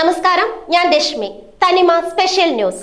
നമസ്കാരം ഞാൻ രശ്മി. തനിമ സ്പെഷ്യൽ ന്യൂസ്.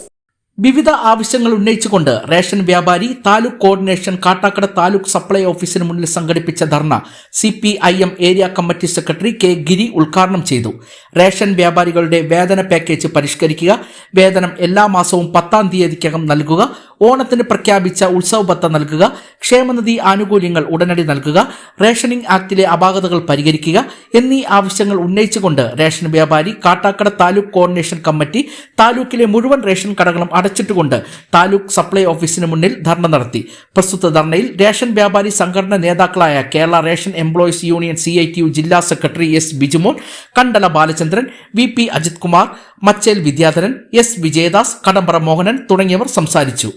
വിവിധ ആവശ്യങ്ങൾ ഉന്നയിച്ചുകൊണ്ട് റേഷൻ വ്യാപാരി താലൂക്ക് കോർഡിനേഷൻ കാട്ടാക്കട താലൂക്ക് സപ്ലൈ ഓഫീസിന് മുന്നിൽ സംഘടിപ്പിച്ച dharna C P I M area committee secretary K Giri ഉദ്ഘാടനം ചെയ്തു. റേഷൻ വ്യാപാരികളുടെ വേതന പാക്കേജ് പരിഷ്കരിക്കുക വേതനം എല്ലാ മാസവും പത്താം തീയതിക്കകം നൽകുക ഓണത്തിന് പ്രഖ്യാപിച്ച ഉത്സവ ഭത്ത നൽകുക ക്ഷേമനിധി ആനുകൂല്യങ്ങൾ ഉടനടി നൽകുക റേഷനിംഗ് ആക്ടിലെ അപാകതകൾ പരിഹരിക്കുക എന്നീ ആവശ്യങ്ങൾ ഉന്നയിച്ചുകൊണ്ട് റേഷൻ വ്യാപാരി കാട്ടാക്കട താലൂക്ക് കോർഡിനേഷൻ കമ്മിറ്റി താലൂക്കിലെ മുഴുവൻ റേഷൻ കടകളും അടച്ചിട്ടുകൊണ്ട് താലൂക്ക് സപ്ലൈ ഓഫീസിന് മുന്നിൽ ധർണ നടത്തി. പ്രസ്തുത ധർണയിൽ റേഷൻ വ്യാപാരി സംഘടന നേതാക്കളായ Kerala ration employees union C ജില്ലാ secretary S Bijumon Kandala Balachandran V P Ajith Kumar Machel Vidyadharan S Vijayadas Kadampara Mohanan തുടങ്ങിയവർ സംസാരിച്ചു.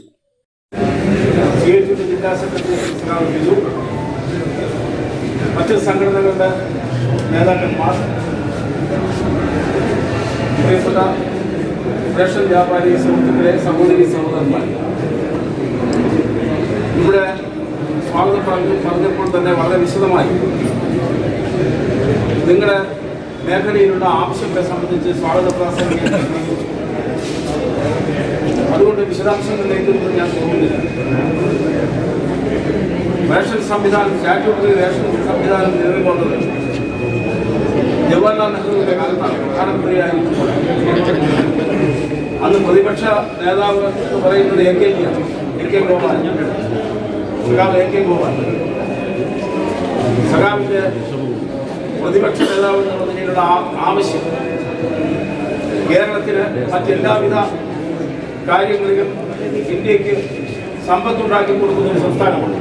സി എച്ച് യുടെ ജില്ലാ സെക്രട്ടറി ശ്രീറാം ബിജു. മറ്റ് സംഘടനകളുടെ നേതാക്കന്മാർ പ്രിയപ്പെട്ട റേഷൻ വ്യാപാരി സുഹൃത്തുക്കളെ സഹോദരി സഹോദരന്മാർ ഇവിടെ സ്വാഗതം പറഞ്ഞു പറഞ്ഞപ്പോൾ തന്നെ വളരെ വിശദമായി. നിങ്ങളുടെ മേഖലയിലുള്ള ആവശ്യങ്ങളെ സംബന്ധിച്ച് സ്വാഗത പ്രാസംഗിക അതുകൊണ്ട് വിശദാംശങ്ങളിലേക്ക് ഞാൻ പോകുന്നില്ല. സംവിധാനം സ്റ്റാറ്റ്യൂട്ടറി റേഷൻ സംവിധാനം നിലവിൽ ജവഹർലാൽ നെഹ്റുവിന്റെ കാലത്താണ് പ്രധാനമന്ത്രിയായിരിക്കുമ്പോൾ അന്ന് പ്രതിപക്ഷ നേതാവ് എന്ന് പറയുന്നത് എ കെ ജിയാണ് എ കെ ഗോപാൽ സഖാവ് എ കെ ഗോപാൽ സഖാവിന്റെ പ്രതിപക്ഷ നേതാവ് എന്നുള്ള നിലയിലുള്ള ആവശ്യം കേരളത്തിന് മറ്റെല്ലാവിധ കാര്യങ്ങളിലും ഇന്ത്യയ്ക്ക് സമ്പത്തുണ്ടാക്കി കൊടുക്കുന്ന ഒരു സംസ്ഥാനമാണ്.